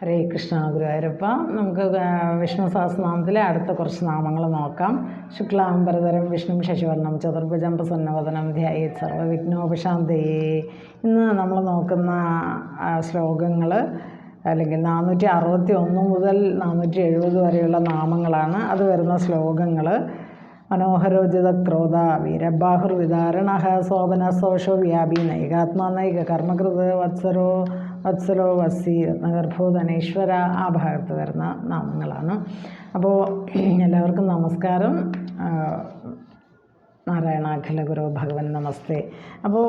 ഹരേ കൃഷ്ണ ഗുരുവായൂരപ്പ. നമുക്ക് വിഷ്ണു സഹസ്രനാമത്തിലെ അടുത്ത കുറച്ച് നാമങ്ങൾ നോക്കാം. ശുക്ലാംബരധരം വിഷ്ണു ശശിവർണം ചതുർഭുജം പ്രസന്നവദനം ധ്യായ സർവവിഘ്നോപശാന്തയേ. ഇന്ന് നമ്മൾ നോക്കുന്ന ശ്ലോകങ്ങൾ അല്ലെങ്കിൽ നാനൂറ്റി അറുപത്തി ഒന്ന് മുതൽ നാനൂറ്റി എഴുപത് വരെയുള്ള നാമങ്ങളാണ്. അത് വരുന്ന ശ്ലോകങ്ങൾ. മനോഹരോചിത ക്രോധ വീരബാഹുർ വിതാരണ ശോഭന സോഷോ വ്യാപി നൈകാത്മാ നൈക കർമ്മകൃത വത്സരോ വത്സലോ വസി നഗർഭൂതനേശ്വര ആ ഭാഗത്ത് വരുന്ന നാമങ്ങളാണ്. അപ്പോൾ എല്ലാവർക്കും നമസ്കാരം. നാരായണാഖില ഗുരു ഭഗവൻ നമസ്തേ. അപ്പോൾ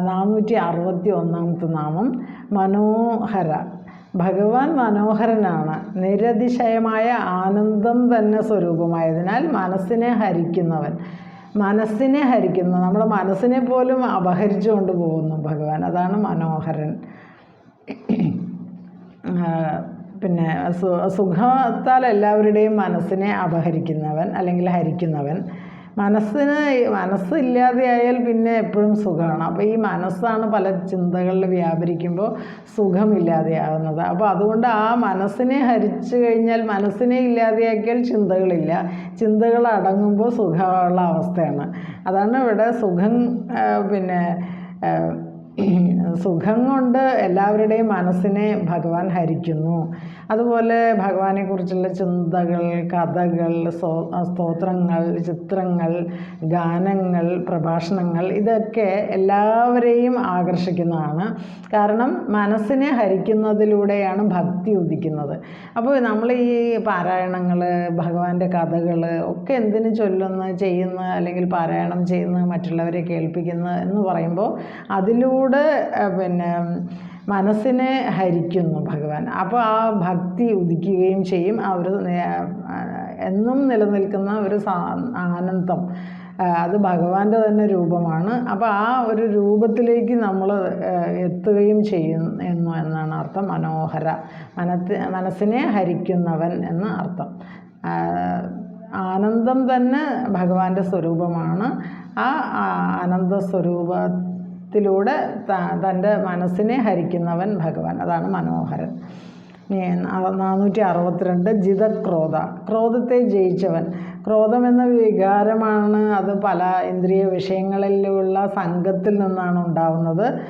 നാനൂറ്റി അറുപത്തി ഒന്നാമത്തെ നാമം മനോഹര. ഭഗവാൻ മനോഹരനാണ്. നിരതിശയമായ ആനന്ദം തന്നെ സ്വരൂപമായതിനാൽ മനസ്സിനെ ഹരിക്കുന്നവൻ. മനസ്സിനെ ഹരിക്കുന്ന നമ്മുടെ മനസ്സിനെ പോലും അപഹരിച്ചുകൊണ്ട് പോകുന്നു ഭഗവാൻ. അതാണ് മനോഹരൻ. പിന്നെ സു സുഖത്താൽ എല്ലാവരുടെയും മനസ്സിനെ അപഹരിക്കുന്നവൻ അല്ലെങ്കിൽ ഹരിക്കുന്നവൻ. മനസ്സിന് മനസ്സില്ലാതെയായാൽ പിന്നെ എപ്പോഴും സുഖമാണ്. അപ്പോൾ ഈ മനസ്സാണ് പല ചിന്തകളിൽ വ്യാപരിക്കുമ്പോൾ സുഖമില്ലാതെയാകുന്നത് അപ്പോൾ അതുകൊണ്ട് ആ മനസ്സിനെ ഹരിച്ചു കഴിഞ്ഞാൽ മനസ്സിനെ ഇല്ലാതെയാക്കിയാൽ ചിന്തകളില്ല. ചിന്തകൾ അടങ്ങുമ്പോൾ സുഖമുള്ള അവസ്ഥയാണ്. അതാണ് ഇവിടെ സുഖം പിന്നെ സുഖം കൊണ്ട് എല്ലാവരുടെയും മനസ്സിനെ ഭഗവാൻ ഹരിക്കുന്നു. അതുപോലെ ഭഗവാനെക്കുറിച്ചുള്ള ചിന്തകൾ കഥകൾ സ്തോത്രങ്ങൾ ചിത്രങ്ങൾ ഗാനങ്ങൾ പ്രഭാഷണങ്ങൾ ഇതൊക്കെ എല്ലാവരെയും ആകർഷിക്കുന്നതാണ്. കാരണം മനസ്സിനെ ഹരിക്കുന്നതിലൂടെയാണ് ഭക്തി ഉദിക്കുന്നത്. അപ്പോൾ നമ്മൾ ഈ പാരായണങ്ങൾ ഭഗവാന്റെ കഥകൾ ഒക്കെ എന്തിനു ചൊല്ലുന്ന ചെയ്യുന്ന അല്ലെങ്കിൽ പാരായണം ചെയ്യുന്ന മറ്റുള്ളവരെ കേൾപ്പിക്കുന്ന എന്ന് പറയുമ്പോൾ അതിലൂടെ ആ, പിന്നെ മനസ്സിനെ ഹരിക്കുന്നു ഭഗവാൻ. അപ്പോൾ ആ ഭക്തി ഉദിക്കുകയും ചെയ്യും. ആ ഒരു എന്നും നിലനിൽക്കുന്ന ഒരു ആനന്ദം അത് ഭഗവാന്റെ തന്നെ രൂപമാണ്. അപ്പോൾ ആ ഒരു രൂപത്തിലേക്ക് നമ്മൾ എത്തുകയും ചെയ്യുന്നു എന്നാണ് അർത്ഥം. മനോഹര മനത്തി മനസ്സിനെ ഹരിക്കുന്നവൻ എന്ന് അർത്ഥം. ആനന്ദം തന്നെ ഭഗവാന്റെ സ്വരൂപമാണ്. ആ ആനന്ദ സ്വരൂപത്തിലൂടെ ത- തന്റെ മനസ്സിനെ ഹരിക്കുന്നവൻ ഭഗവാൻ. അതാണ് മനോഹരൻ. നാനൂറ്റി അറുപത്തിരണ്ട് ജിതക്രോധ ക്രോധത്തെ ജയിച്ചവൻ. ക്രോധം എന്ന വികാരമാണ് അത് പല ഇന്ദ്രിയ വിഷയങ്ങളിലുള്ള സംഘത്തിൽ നിന്നാണ് ഉണ്ടാവുന്നത്.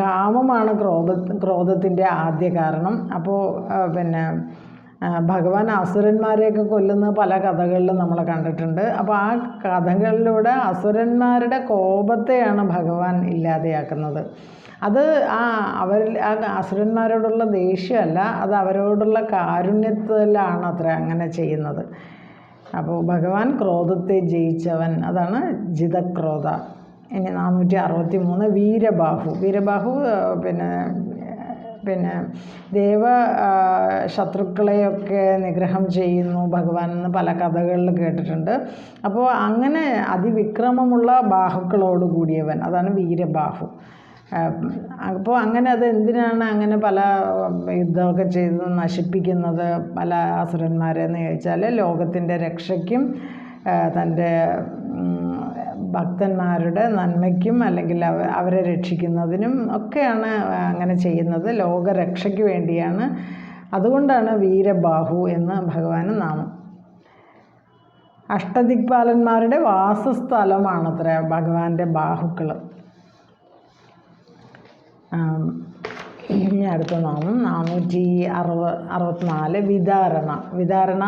കാമമാണ് ക്രോധ ക്രോധത്തിന്റെ ആദ്യ കാരണം. അപ്പോൾ പിന്നെ ഭഗവാൻ അസുരന്മാരെയൊക്കെ കൊല്ലുന്ന പല കഥകളിലും നമ്മൾ കണ്ടിട്ടുണ്ട്. അപ്പോൾ ആ കഥകളിലൂടെ അസുരന്മാരുടെ കോപത്തെയാണ് ഭഗവാൻ ഇല്ലാതെയാക്കുന്നത്. അത് ആ അവർ ആ അസുരന്മാരോടുള്ള ദേഷ്യമല്ല അത് അവരോടുള്ള കാരുണ്യത്തിലാണ് അത്ര അങ്ങനെ ചെയ്യുന്നത്. അപ്പോൾ ഭഗവാൻ ക്രോധത്തെ ജയിച്ചവൻ അതാണ് ജിതക്രോധ. ഇനി നാനൂറ്റി അറുപത്തി മൂന്ന് വീരബാഹു വീരബാഹു പിന്നെ പിന്നെ ദേവ ശത്രുക്കളെയൊക്കെ നിഗ്രഹം ചെയ്യുന്നു. ഭഗവാൻ എന്ന് പല കഥകളിൽ കേട്ടിട്ടുണ്ട്. അപ്പോൾ അങ്ങനെ അതിവിക്രമമുള്ള ബാഹുക്കളോട് കൂടിയവൻ അതാണ് വീരബാഹു. അപ്പോൾ അങ്ങനെ അത് എന്തിനാണ് അങ്ങനെ പല യുദ്ധമൊക്കെ ചെയ്ത് നശിപ്പിക്കുന്നത് പല അസുരന്മാരെന്ന് ചോദിച്ചാൽ ലോകത്തിന്റെ രക്ഷയ്ക്കും തന്റെ ഭക്തന്മാരുടെ നന്മയ്ക്കും അല്ലെങ്കിൽ അവ അവരെ രക്ഷിക്കുന്നതിനും ഒക്കെയാണ് അങ്ങനെ ചെയ്യുന്നത്. ലോകരക്ഷയ്ക്ക് വേണ്ടിയാണ്. അതുകൊണ്ടാണ് വീരബാഹു എന്ന് ഭഗവാന് നാമം. അഷ്ടദിക്പാലന്മാരുടെ വാസസ്ഥലമാണത്ര ഭഗവാന്റെ ബാഹുക്കൾ ഇനി അടുത്ത നാമം നാനൂറ്റി അറുപ അറുപത്തിനാല് വിതാരണ. വിതാരണ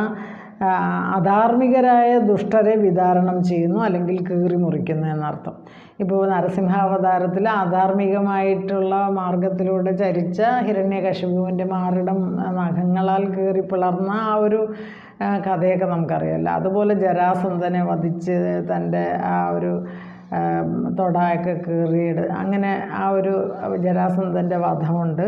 അധാർമികരായ ദുഷ്ടരെ വിതാരണം ചെയ്യുന്നു അല്ലെങ്കിൽ കീറി മുറിക്കുന്നു എന്നർത്ഥം. ഇപ്പോൾ നരസിംഹാവതാരത്തിൽ അധാർമികമായിട്ടുള്ള മാർഗത്തിലൂടെ ചരിച്ച ഹിരണ്യകശിപുവിന്റെ മാറിടം നഖങ്ങളാൽ കീറി പിളർന്ന ആ ഒരു കഥയൊക്കെ നമുക്കറിയാമല്ലോ. അതുപോലെ ജരാസന്ധനെ വധിച്ച് തന്റെ ആ ഒരു തൊടായൊക്കെ കീറിയിട് അങ്ങനെ ആ ഒരു ജരാസന്ധന്റെ വധമുണ്ട്.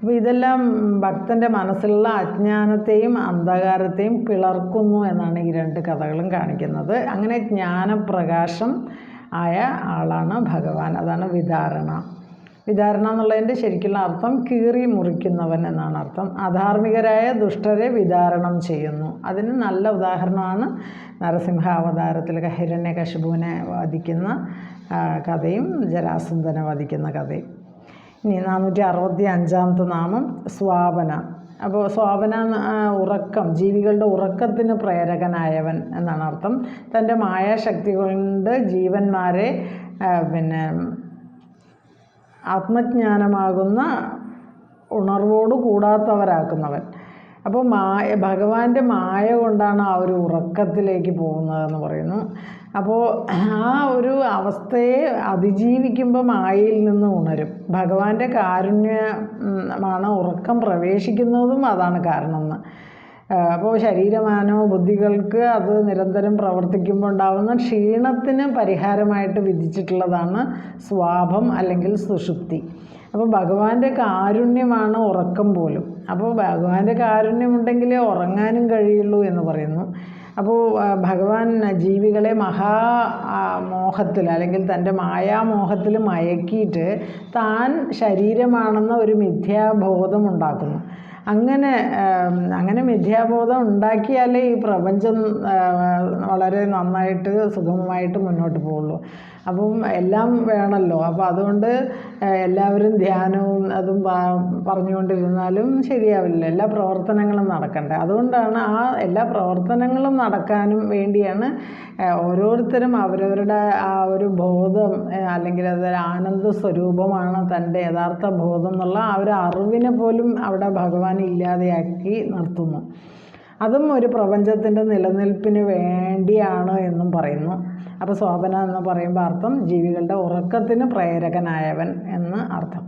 അപ്പോൾ ഇതെല്ലാം ഭക്തന്റെ മനസ്സിലുള്ള അജ്ഞാനത്തെയും അന്ധകാരത്തെയും പിളർക്കുന്നു എന്നാണ് ഈ രണ്ട് കഥകളും കാണിക്കുന്നത്. അങ്ങനെ ജ്ഞാനപ്രകാശം ആയ ആളാണ് ഭഗവാൻ. അതാണ് വിധാരണ. വിധാരണ എന്നുള്ളതിന്റെ ശരിക്കുള്ള അർത്ഥം കീറി മുറിക്കുന്നവൻ എന്നാണ് അർത്ഥം. അധാർമികരായ ദുഷ്ടരെ വിചാരണം ചെയ്യുന്നു. അതിന് നല്ല ഉദാഹരണമാണ് നരസിംഹ അവതാരത്തിൽ ഹിരണ്യകശിപുവിനെ വധിക്കുന്ന ആ, കഥയും ജരാസന്ധനെ വധിക്കുന്ന കഥയും. ഇനി നാനൂറ്റി അറുപത്തി അഞ്ചാമത്തെ നാമം സ്വാപന. അപ്പോൾ സ്വാപന ഉറക്കം ജീവികളുടെ ഉറക്കത്തിന് പ്രേരകനായവൻ എന്നാണ് അർത്ഥം. തന്റെ മായാശക്തി കൊണ്ട് ജീവന്മാരെ പിന്നെ ആത്മജ്ഞാനമാകുന്ന ഉണർവോട് കൂടാത്തവരാക്കുന്നവൻ. അപ്പോൾ മായ ഭഗവാന്റെ മായ കൊണ്ടാണ് ആ ഒരു ഉറക്കത്തിലേക്ക് പോകുന്നതെന്ന് പറയുന്നു. അപ്പോൾ ആ ഒരു അവസ്ഥയെ അതിജീവിക്കുമ്പോൾ മായയിൽ നിന്ന് ഉണരും. ഭഗവാന്റെ കാരുണ്യമാണ് ഉറക്കം പ്രവേശിക്കുന്നതും അതാണ് കാരണം എന്ന് അപ്പോൾ ശരീരമാനോ ബുദ്ധികൾക്ക് അത് നിരന്തരം പ്രവർത്തിക്കുമ്പോൾ ഉണ്ടാകുന്ന ക്ഷീണത്തിന് പരിഹാരമായിട്ട് വിധിച്ചിട്ടുള്ളതാണ് സ്വാഭം അല്ലെങ്കിൽ സുഷുപ്തി. അപ്പോൾ ഭഗവാന്റെ കാരുണ്യമാണ് ഉറക്കം പോലും. അപ്പോൾ ഭഗവാന്റെ കാരുണ്യം കാരുണ്യമുണ്ടെങ്കിലേ ഉറങ്ങാനും കഴിയുള്ളൂ എന്ന് പറയുന്നു. അപ്പോൾ ഭഗവാൻ ജീവികളെ മഹാ മോഹത്തിൽ അല്ലെങ്കിൽ തന്റെ മായാമോഹത്തിൽ മയക്കിയിട്ട് താൻ ശരീരമാണെന്ന ഒരു മിഥ്യാബോധം ഉണ്ടാക്കുന്നു. അങ്ങനെ അങ്ങനെ മിഥ്യാബോധം ഉണ്ടാക്കിയാലേ ഈ പ്രപഞ്ചം വളരെ നന്നായിട്ട് സുഗമമായിട്ട് മുന്നോട്ട് പോകുള്ളൂ. അപ്പം എല്ലാം വേണമല്ലോ അപ്പോൾ അതുകൊണ്ട് എല്ലാവരും ധ്യാനവും അതും പറഞ്ഞുകൊണ്ടിരുന്നാലും ശരിയാവില്ല. എല്ലാ പ്രവർത്തനങ്ങളും നടക്കണ്ടേ. അതുകൊണ്ടാണ് ആ എല്ലാ പ്രവർത്തനങ്ങളും നടക്കാനും വേണ്ടിയാണ് ഓരോരുത്തരും അവരവരുടെ ആ ഒരു ബോധം അല്ലെങ്കിൽ അത് ആനന്ദ സ്വരൂപമാണ് തന്റെ യഥാർത്ഥ ബോധം എന്നുള്ള ആ ഒരു അറിവിനെ പോലും അവിടെ ഭഗവാൻ ഇല്ലാതെയാക്കി നിർത്തുന്നു. അതും ഒരു പ്രപഞ്ചത്തിന്റെ നിലനിൽപ്പിന് വേണ്ടിയാണ് എന്നും പറയുന്നു. അപ്പോൾ ശോഭന എന്ന് പറയുമ്പോൾ അർത്ഥം ജീവികളുടെ ഉറക്കത്തിന് പ്രേരകനായവൻ എന്ന് അർത്ഥം.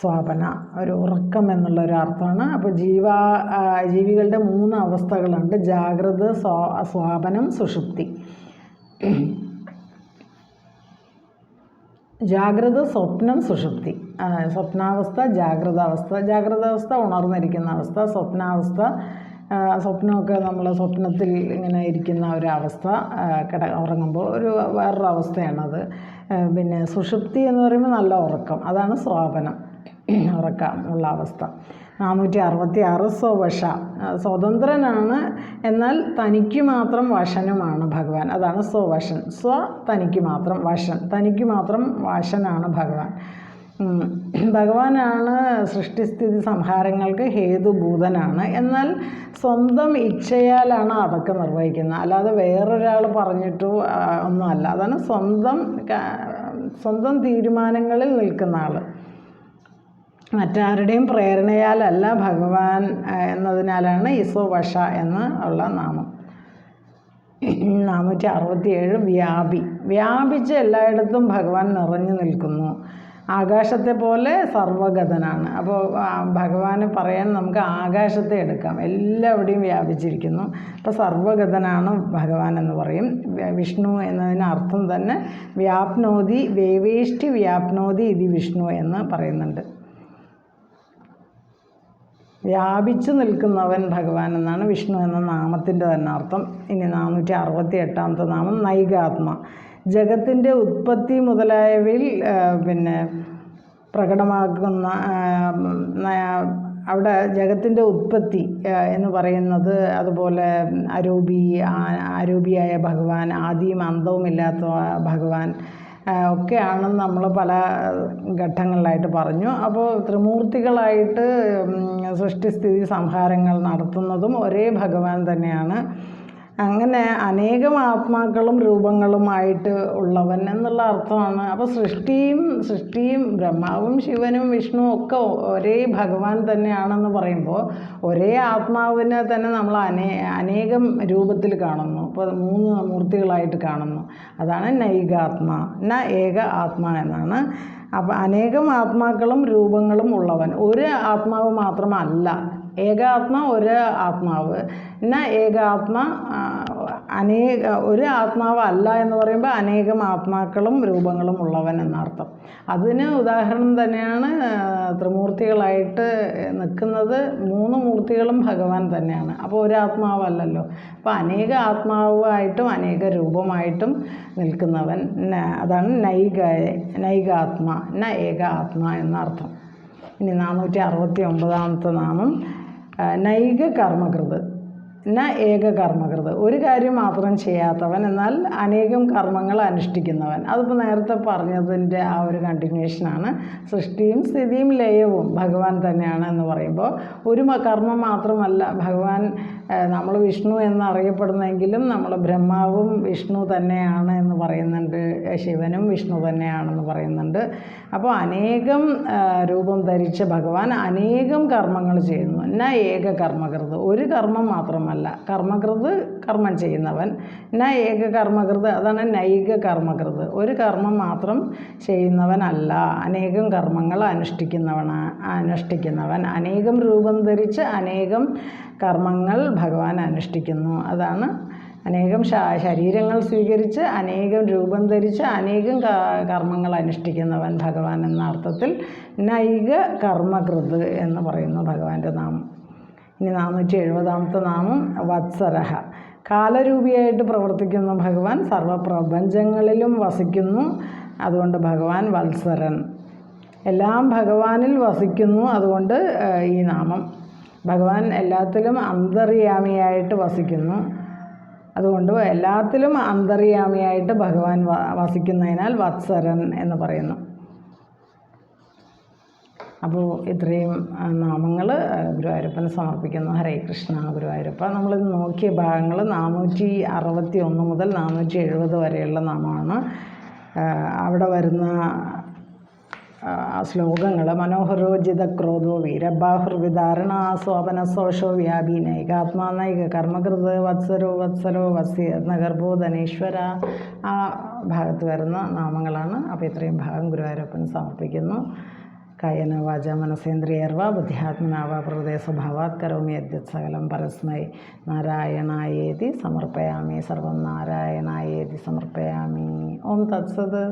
സ്വാപന ഒരു ഉറക്കം എന്നുള്ള ഒരു അർത്ഥമാണ്. അപ്പോൾ ജീവ ജീവികളുടെ മൂന്ന് അവസ്ഥകളുണ്ട്. ജാഗ്രത സ്വാ സ്വാപനം സുഷുപ്തി. ജാഗ്രത സ്വപ്നം സുഷുപ്തി. സ്വപ്നാവസ്ഥ ജാഗ്രതാവസ്ഥ. ജാഗ്രതാവസ്ഥ ഉണർന്നിരിക്കുന്ന അവസ്ഥ. സ്വപ്നാവസ്ഥ സ്വപ്നമൊക്കെ നമ്മൾ സ്വപ്നത്തിൽ ഇങ്ങനെ ഇരിക്കുന്ന ഒരവസ്ഥ കിട ഉറങ്ങുമ്പോൾ ഒരു വേറൊരു അവസ്ഥയാണത് പിന്നെ സുഷുപ്തി എന്ന് പറയുമ്പോൾ നല്ല ഉറക്കം അതാണ് സ്വാപനം ഉറക്കം ഉള്ള അവസ്ഥ. നാനൂറ്റി അറുപത്തി ആറ് സ്വവശ സ്വതന്ത്രനാണ് എന്നാൽ തനിക്ക് മാത്രം വശനുമാണ് ഭഗവാൻ അതാണ് സ്വവശൻ. സ്വ തനിക്ക് മാത്രം വശൻ തനിക്ക് മാത്രം വശനാണ് ഭഗവാൻ. ഭഗവാനാണ് സൃഷ്ടിസ്ഥിതി സംഹാരങ്ങൾക്ക് ഹേതുഭൂതനാണ് എന്നാൽ സ്വന്തം ഇച്ഛയാലാണ് അതൊക്കെ നിർവഹിക്കുന്നത്. അല്ലാതെ വേറൊരാൾ പറഞ്ഞിട്ടോ ഒന്നുമല്ല. അതാണ് സ്വന്തം സ്വന്തം തീരുമാനങ്ങളിൽ നിൽക്കുന്ന ആൾ മറ്റാരുടെയും പ്രേരണയാലല്ല ഭഗവാൻ എന്നതിനാലാണ് ഈസോ വഷ എന്ന് ഉള്ള നാമം. നാനൂറ്റി അറുപത്തിയേഴ് വ്യാപി. വ്യാപിച്ച് എല്ലായിടത്തും ഭഗവാൻ നിറഞ്ഞു നിൽക്കുന്നു. ആകാശത്തെ പോലെ സർവഗതനാണ് അപ്പോൾ ഭഗവാൻ പറയാൻ നമുക്ക് ആകാശത്തെ എടുക്കാം. എല്ലാവിടെയും വ്യാപിച്ചിരിക്കുന്നു. അപ്പോൾ സർവഗതനാണ് ഭഗവാൻ എന്ന് പറയും. വിഷ്ണു എന്നതിന് അർത്ഥം തന്നെ വ്യാപ്നോതി വേവേഷ്ടി വ്യാപ്നോതി ഇതി വിഷ്ണു എന്ന് പറയുന്നുണ്ട്. വ്യാപിച്ചു നിൽക്കുന്നവൻ ഭഗവാൻ എന്നാണ് വിഷ്ണു എന്ന നാമത്തിന്റെ തന്നെ അർത്ഥം. ഇനി നാനൂറ്റി അറുപത്തി എട്ടാമത്തെ നാമം നൈകാത്മ. ജഗത്തിന്റെ ഉത്പത്തി മുതലായവയിൽ പിന്നെ പ്രകടമാക്കുന്ന അവിടെ ജഗത്തിന്റെ ഉത്പത്തി എന്ന് പറയുന്നത് അതുപോലെ അരൂപി അരൂപിയായ ഭഗവാൻ ആദിയും അന്തവും ഇല്ലാത്ത ഭഗവാൻ ഒക്കെയാണെന്ന് നമ്മൾ പല ഘട്ടങ്ങളിലായിട്ട് പറഞ്ഞു. അപ്പോൾ ത്രിമൂർത്തികളായിട്ട് സൃഷ്ടിസ്ഥിതി സംഹാരങ്ങൾ നടത്തുന്നതും ഒരേ ഭഗവാൻ തന്നെയാണ്. അങ്ങനെ അനേകം ആത്മാക്കളും രൂപങ്ങളുമായിട്ട് ഉള്ളവൻ എന്നുള്ള അർത്ഥമാണ്. അപ്പോൾ സൃഷ്ടിയും സൃഷ്ടിയും ബ്രഹ്മാവും ശിവനും വിഷ്ണുവും ഒക്കെ ഒരേ ഭഗവാൻ തന്നെയാണെന്ന് പറയുമ്പോൾ ഒരേ ആത്മാവിനെ തന്നെ നമ്മൾ അനേ അനേകം രൂപത്തിൽ കാണുന്നു. അപ്പോൾ മൂന്ന് മൂർത്തികളായിട്ട് കാണുന്നു. അതാണ് നൈകാത്മ ന ഏക ആത്മ എന്നാണ്. അപ്പോൾ അനേകം ആത്മാക്കളും രൂപങ്ങളും ഉള്ളവൻ. ഒരു ആത്മാവ് മാത്രമല്ല. ഏകാത്മ ഒരു ആത്മാവ്. ന ഏകാത്മ അനേക ഒരു ആത്മാവ് അല്ല എന്ന് പറയുമ്പോൾ അനേകം ആത്മാക്കളും രൂപങ്ങളും ഉള്ളവൻ എന്നർത്ഥം. അതിന് ഉദാഹരണം തന്നെയാണ് ത്രിമൂർത്തികളായിട്ട് നിൽക്കുന്നത് മൂന്ന് മൂർത്തികളും ഭഗവാൻ തന്നെയാണ്. അപ്പോൾ ഒരു ആത്മാവല്ലല്ലോ അപ്പോൾ അനേക ആത്മാവായിട്ടും അനേക രൂപമായിട്ടും നിൽക്കുന്നവൻ അതാണ് നൈക നൈകാത്മ ന ഏക ആത്മ എന്നർത്ഥം. ഇനി നാനൂറ്റി അറുപത്തി ഒമ്പതാമത്തെ നാമം നൈക കർമ്മകൃത്. ന ഏക കർമ്മകൃത് ഒരു കാര്യം മാത്രം ചെയ്യാത്തവൻ എന്നാൽ അനേകം കർമ്മങ്ങൾ അനുഷ്ഠിക്കുന്നവൻ. അതിപ്പോൾ നേരത്തെ പറഞ്ഞതിന്റെ ആ ഒരു കണ്ടിന്യൂഷനാണ് സൃഷ്ടിയും സ്ഥിതിയും ലയവും ഭഗവാൻ തന്നെയാണ് എന്ന് പറയുമ്പോൾ ഒരു കർമ്മം മാത്രമല്ല ഭഗവാൻ നമ്മൾ വിഷ്ണു എന്നറിയപ്പെടുന്നെങ്കിലും നമ്മൾ ബ്രഹ്മാവും വിഷ്ണു തന്നെയാണ് എന്ന് പറയുന്നുണ്ട്. ശിവനും വിഷ്ണു തന്നെയാണെന്ന് പറയുന്നുണ്ട്. അപ്പോൾ അനേകം രൂപം ധരിച്ച ഭഗവാൻ അനേകം കർമ്മങ്ങൾ ചെയ്യുന്നു. എന്നാൽ ഏക കർമ്മകൃത് ഒരു കർമ്മം മാത്രമല്ല. കർമ്മകൃത് കർമ്മം ചെയ്യുന്നവൻ. ന ഏക കർമ്മകൃത് അതാണ് നൈക കർമ്മകൃത്. ഒരു കർമ്മം മാത്രം ചെയ്യുന്നവനല്ല. അനേകം കർമ്മങ്ങൾ അനുഷ്ഠിക്കുന്നവന അനുഷ്ഠിക്കുന്നവൻ. അനേകം രൂപം ധരിച്ച് അനേകം കർമ്മങ്ങൾ ഭഗവാൻ അനുഷ്ഠിക്കുന്നു. അതാണ് അനേകം ശരീരങ്ങൾ സ്വീകരിച്ച് അനേകം രൂപം ധരിച്ച് അനേകം കർമ്മങ്ങൾ അനുഷ്ഠിക്കുന്നവൻ ഭഗവാൻ എന്ന അർത്ഥത്തിൽ നൈക കർമ്മകൃത് എന്ന് പറയുന്നു ഭഗവാന്റെ നാമം. ഇനി നാനൂറ്റി എഴുപതാമത്തെ നാമം വത്സരഹ. കാലരൂപിയായിട്ട് പ്രവർത്തിക്കുന്ന ഭഗവാൻ സർവപ്രപഞ്ചങ്ങളിലും വസിക്കുന്നു. അതുകൊണ്ട് ഭഗവാൻ വത്സരൻ. എല്ലാം ഭഗവാനിൽ വസിക്കുന്നു. അതുകൊണ്ട് ഈ നാമം. ഭഗവാൻ എല്ലാത്തിലും അന്തർയാമിയായിട്ട് വസിക്കുന്നു. അതുകൊണ്ട് എല്ലാത്തിലും അന്തർയാമിയായിട്ട് ഭഗവാൻ വസിക്കുന്നതിനാൽ വത്സരൻ എന്ന് പറയുന്നു. അപ്പോൾ ഇത്രയും നാമങ്ങൾ ഗുരുവായൂരപ്പന് സമർപ്പിക്കുന്നു. ഹരേ കൃഷ്ണ ഗുരുവായൂരപ്പ. നമ്മൾ നോക്കിയ ഭാഗങ്ങൾ നാനൂറ്റി അറുപത്തി ഒന്ന് മുതൽ നാനൂറ്റി എഴുപത് വരെയുള്ള നാമമാണ്. അവിടെ വരുന്ന ശ്ലോകങ്ങൾ മനോഹരോജിത ക്രോധോ വീരബാഹുർവിധാരണ സോപന സോഷോ വ്യാപി നൈകാത്മാ നൈക കർമ്മകൃത് വത്സരോ വത്സരോ വസ്യ ഗർഭോധനേശ്വര ആ ഭാഗത്ത് വരുന്ന നാമങ്ങളാണ്. അപ്പോൾ ഇത്രയും ഭാഗം ഗുരുവായൂരപ്പൻ സമർപ്പിക്കുന്നു. കായന വാച മനസേന്ദ്രിയർവ ബുദ്ധ്യാത്മനാവ പ്രകൃതേ സ്വഭാവാത് കരോമി യദ്യത് സകലം പരസ്മൈ. നാരായണായേതി സമർപ്പയാമി. സർവം നാരായണായേതി സമർപ്പയാമി. ഓം തത്സത്.